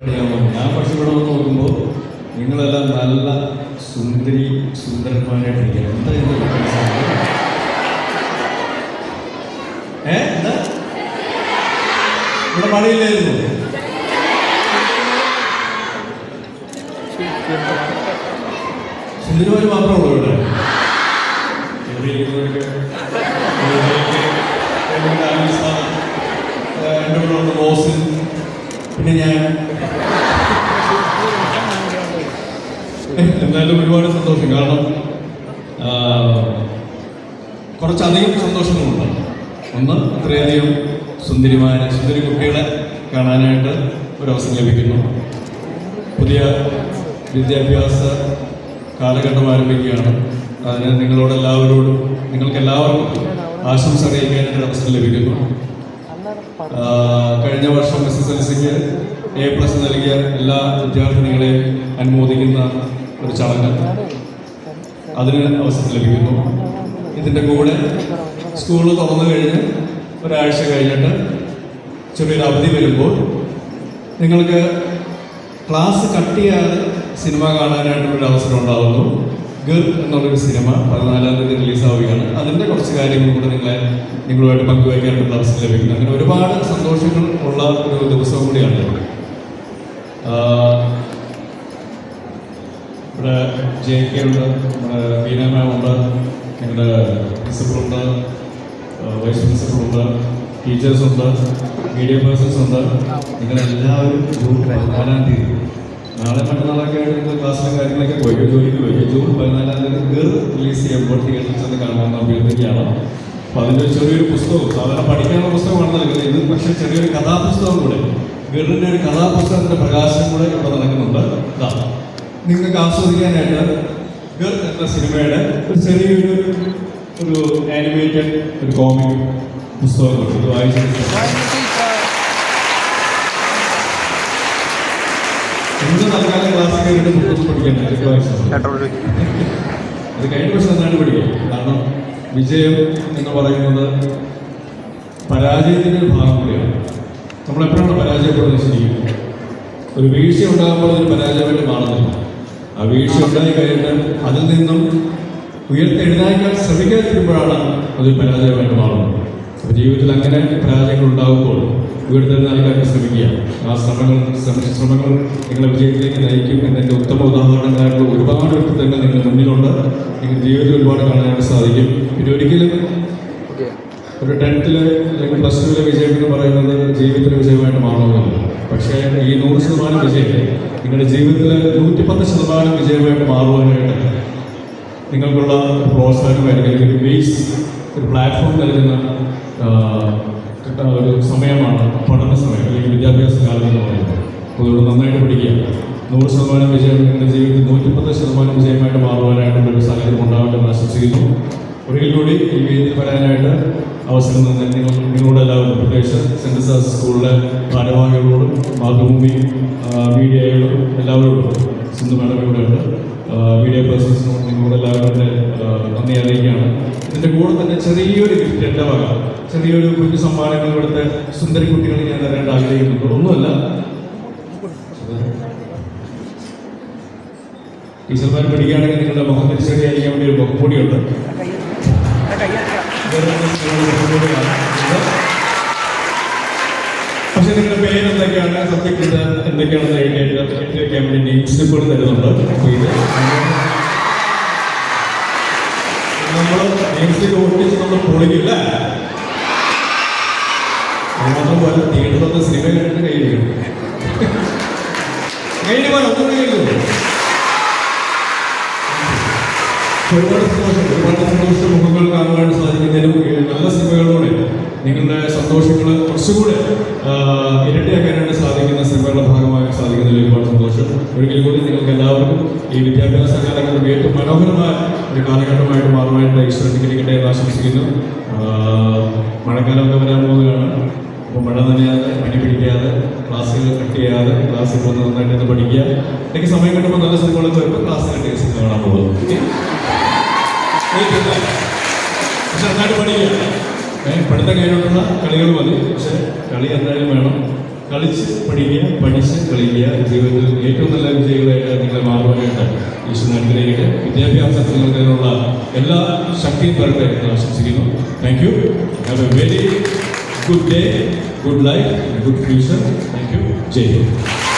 ഞാൻ പക്ഷെ ഇവിടെ വന്ന് നോക്കുമ്പോൾ നിങ്ങളെല്ലാം നല്ല സുന്ദരി സുന്ദരന്മാരായിട്ടിരിക്കുക എന്താ ഏ? എന്താ? ഇവിടെ മഴയില്ലായിരുന്നു. സുന്ദരിമാര് മാത്രമേ ഉള്ളൂ ഇവിടെ. എന്റെ കൂടെ ഉണ്ട് ബോസ്. പിന്നെ ഞാൻ. എന്തായാലും ഒരുപാട് സന്തോഷം. കാരണം കുറച്ചധികം സന്തോഷങ്ങളുണ്ട്. ഒന്ന് ഇത്രയധികം സുന്ദരിമാരെ സുന്ദരി കുട്ടികളെ കാണാനായിട്ട് ഒരവസരം ലഭിക്കുന്നു. പുതിയ വിദ്യാഭ്യാസ കാലഘട്ടം ആരംഭിക്കുകയാണ്. അതിന് നിങ്ങളോട് എല്ലാവരോടും നിങ്ങൾക്ക് എല്ലാവർക്കും ആശംസ അറിയിക്കാനായിട്ട് അവസരം ലഭിക്കുന്നു. കഴിഞ്ഞ വർഷം എസ് എസ് എൽ സിക്ക് എ പ്ലസ് നൽകിയ എല്ലാ വിദ്യാർത്ഥിനികളെയും അനുമോദിക്കുന്ന ഒരു ചടങ്ങ് അതിന് അവസരം ലഭിക്കുന്നു. ഇതിന്റെ കൂടെ സ്കൂൾ തുറന്നു കഴിഞ്ഞ് ഒരാഴ്ച കഴിഞ്ഞിട്ട് ചെറിയൊരു അവധി വരുമ്പോൾ നിങ്ങൾക്ക് ക്ലാസ് കട്ട് ചെയ്യാതെ സിനിമ കാണാനായിട്ടുള്ളൊരു അവസരം ഉണ്ടാകുന്നു ഗർ എന്നുള്ളൊരു സിനിമ പതിനാലാം തീയതി റിലീസാവുകയാണ്. അതിന്റെ കുറച്ച് കാര്യങ്ങൾ കൂടെ നിങ്ങളെ നിങ്ങളുമായിട്ട് പങ്കുവയ്ക്കാനുള്ള അവസരം ലഭിക്കുന്നു. അങ്ങനെ ഒരുപാട് സന്തോഷങ്ങൾ ഉള്ള ഒരു ദിവസം കൂടിയാണ് ഇവിടെ ജെ കെ ഉണ്ട് നമ്മുടെ ബീന മാം ഉണ്ട് ഞങ്ങളുടെ പ്രിൻസിപ്പളുണ്ട് വൈസ് പ്രിൻസിപ്പളുണ്ട് ടീച്ചേഴ്സ് ഉണ്ട് മീഡിയ പേഴ്സൺസ് ഉണ്ട് നിങ്ങളെല്ലാവരും ജൂൺ പതിനാലാം തീയതി നാളെ മറ്റന്നാളൊക്കെ ആയിട്ട് നിങ്ങൾ ക്ലാസ്സിലും കാര്യങ്ങളൊക്കെ പോയി ജോലിക്ക് പോയി. ജൂൺ പതിനാലാം തീയതി ഗർ റിലീസ് ചെയ്യുമ്പോൾ തിയേറ്ററിൽ ചെന്ന് കാണാമെന്ന് അഭ്യർത്ഥിക്കുകയാണ് അപ്പോൾ അതിന്റെ ചെറിയൊരു പുസ്തകം സാധാരണ പഠിക്കാനുള്ള പുസ്തകമാണ് നൽകുന്നത് ഇത് പക്ഷേ ചെറിയൊരു കഥാപുസ്തകം കൂടെ. ഗറിന്റെ ഒരു കഥാപുസ്തകത്തിന്റെ പ്രകാശനം കൂടെ ഇവിടെ നടക്കുന്നുണ്ട്. നിങ്ങൾക്ക് ആസ്വദിക്കാനായിട്ട് ഗർ എന്ന സിനിമയുടെ ഒരു ചെറിയൊരു ഒരു ആനിമേറ്റഡ് ഒരു കോമിക് പുസ്തകമുണ്ട്. ഇത് വായിച്ചു ഇന്ന് തൽക്കാലം ക്ലാസ് കയറിയിട്ട് പുസ്തകം അത് കഴിഞ്ഞ വർഷം നന്നായിട്ട് പഠിക്കും. കാരണം വിജയം എന്ന് പറയുന്നത് പരാജയത്തിന്റെ ഭാഗം കൂടിയാണ്. നമ്മളെപ്പോഴാണ് പരാജയപ്പെടുന്നത് ഒരു വീഴ്ച ഉണ്ടാകുമ്പോൾ അതൊരു പരാജയമായിട്ട് മാറുന്നില്ല ആ വീഴ്ച ഉണ്ടായി കഴിഞ്ഞാൽ അതിൽ നിന്നും ഉയർത്തെഴുന്നേക്കാൻ ശ്രമിക്കാതിരിക്കുമ്പോഴാണ് അതൊരു പരാജയമായിട്ട് മാറുന്നത്. അപ്പോൾ ജീവിതത്തിൽ അങ്ങനെ പരാജയങ്ങൾ ഉണ്ടാകുമ്പോൾ ഉയർത്തെഴുന്നേൽക്കാൻ ശ്രമിക്കുക. ആ ശ്രമങ്ങൾ ശ്രമ- ശ്രമങ്ങൾ നിങ്ങളെ വിജയത്തിലേക്ക് നയിക്കും എന്നതിന്റെ ഉത്തമ ഉദാഹരണങ്ങളായിട്ടുള്ള ഒരുപാട് വ്യക്തിത്വങ്ങൾ നിങ്ങളുടെ മുന്നിലുണ്ട്. നിങ്ങൾ ജീവിതത്തിൽ ഒരുപാട് കാണാനായിട്ട് സാധിക്കും. പിന്നെ ഒരിക്കലും ഒരു ടെൻത്തിൽ അല്ലെങ്കിൽ പ്ലസ് ടുവിലെ വിജയം എന്ന് പറയുന്നത് ജീവിതത്തിലെ വിജയമായിട്ട് മാറണമെന്നില്ല പക്ഷേ ഈ നൂറ് ശതമാനം വിജയം നിങ്ങളുടെ ജീവിതത്തിലെ നൂറ്റിപ്പത്ത് ശതമാനം വിജയമായിട്ട് മാറുവാനായിട്ട് നിങ്ങൾക്കുള്ള പ്രോത്സാഹനം അല്ലെങ്കിൽ ഒരു ബേസ് ഒരു പ്ലാറ്റ്ഫോം നൽകുന്ന ഒരു സമയമാണ് പഠന സമയം അല്ലെങ്കിൽ വിദ്യാഭ്യാസ കാലം എന്ന് പറയുന്നത്. അതുകൊണ്ട് നന്നായിട്ട് പഠിക്കുക. നൂറ് ശതമാനം വിജയം നിങ്ങളുടെ ജീവിതത്തിൽ നൂറ്റിപ്പത്ത് ശതമാനം വിജയമായിട്ട് മാറുവാനായിട്ടുള്ള ഒരു സാഹചര്യം ഉണ്ടാവട്ടെ എന്ന് ആശംസിക്കുന്നു. ഒരിക്കൽ കൂടി ഈ വേദിയിൽ വരാനായിട്ട് അവസരം തന്നെ നിങ്ങൾ പ്രത്യേകിച്ച് സെന്റ് സാർ സ്കൂളിലെ ഭാരവാഹികളോടും മാതൃഭൂമി മീഡിയയോടും എല്ലാവരോടും സിന്ധു മാഡം ഇവിടെയുണ്ട്. മീഡിയ പേഴ്സൺസിനോട് നന്ദി അറിയിക്കുകയാണ്. ഇതിന്റെ കൂടെ തന്നെ ചെറിയൊരു ഗിഫ്റ്റ് എന്റെ വക. ചെറിയൊരു കുഞ്ഞു സമ്മാനങ്ങൾ ഇവിടുത്തെ സുന്ദരി കുട്ടികളെ ഞാൻ തരേണ്ട ആഗ്രഹിക്കുന്നുണ്ട്. ഒന്നുമല്ല. ടീച്ചർമാർ പഠിക്കുകയാണെങ്കിൽ നിങ്ങളുടെ മുഖം തിരിച്ചടിയായിരിക്കാൻ വേണ്ടി ഒരു മുഖംപൊടിയുണ്ട് പക്ഷെ നിങ്ങളുടെ പേര് എന്തൊക്കെയാണ്? സബ്ജക്ട് എന്തൊക്കെയാണെന്ന് എഴുതിയിട്ട് എഴുതി വയ്ക്കാൻ വേണ്ടി നെയിം സ്ലിപ്പുകൾ തരുന്നുണ്ട്. അപ്പോൾ ഇത് നമ്മൾ നെയിം സ്ലിപ്പ് ഒട്ടിച്ച് നമ്മൾ പൊളിക്കില്ല. അത് മാത്രം പോലെ തിയേറ്ററിലൊക്കെ സിനിമ കണ്ടിട്ട് കൈ വരും കയ്യിൽ ഒന്നും ഒരുപാട് സന്തോഷങ്ങൾ കുറച്ചുകൂടെ ഇരട്ടിയാക്കാനായിട്ട് സാധിക്കുന്ന സിനിമകളുടെ ഭാഗമായി സാധിക്കുന്നതിൽ ഒരുപാട് സന്തോഷം. ഒരിക്കൽ കൂടി നിങ്ങൾക്ക് എല്ലാവർക്കും ഈ വിദ്യാഭ്യാസ കാലഘട്ടം ഏറ്റവും മനോഹരമായ ഒരു കാലഘട്ടമായിട്ട് മാറുവാനായിട്ട് ഈശ്വരൻ ഇരിക്കട്ടെ എന്ന് ആശംസിക്കുന്നു. മഴക്കാലമൊക്കെ വരാൻ പോവുകയാണ് അപ്പോൾ മഴ നനയാതെ പനി പിടിക്കാതെ ക്ലാസ്സുകൾ കട്ട് ചെയ്യാതെ ക്ലാസ്സിൽ പോകുന്ന നന്നായിട്ട് ഒന്ന് പഠിക്കുക. എനിക്ക് സമയം കിട്ടുമ്പോൾ നല്ല സിനിമകളൊക്കെ വരുമ്പോൾ ക്ലാസ് കട്ട് ചെയ്ത് സിനിമ കാണാൻ പോകും. പക്ഷെ നന്നായിട്ട് പഠിക്കുക. ഏ, പഠിത്തം കഴിഞ്ഞിട്ടുള്ള കളികൾ മതി. പക്ഷെ കളി എന്തായാലും വേണം. കളിച്ച് പഠിക്കുക പഠിച്ച് കളിക്കുക ജീവിതത്തിൽ ഏറ്റവും നല്ല വിജയികളായിട്ട് നിങ്ങളെ മാറുവാനായിട്ട് ഈശ്വരൻ അനുഗ്രഹിക്കട്ടെ. വിദ്യാഭ്യാസത്തിൽ നൽകാനുള്ള എല്ലാ ശക്തിയും തരട്ടെ എന്ന് ആശംസിക്കുന്നു. Thank you have a very good day good life good future thank you Jai Hind.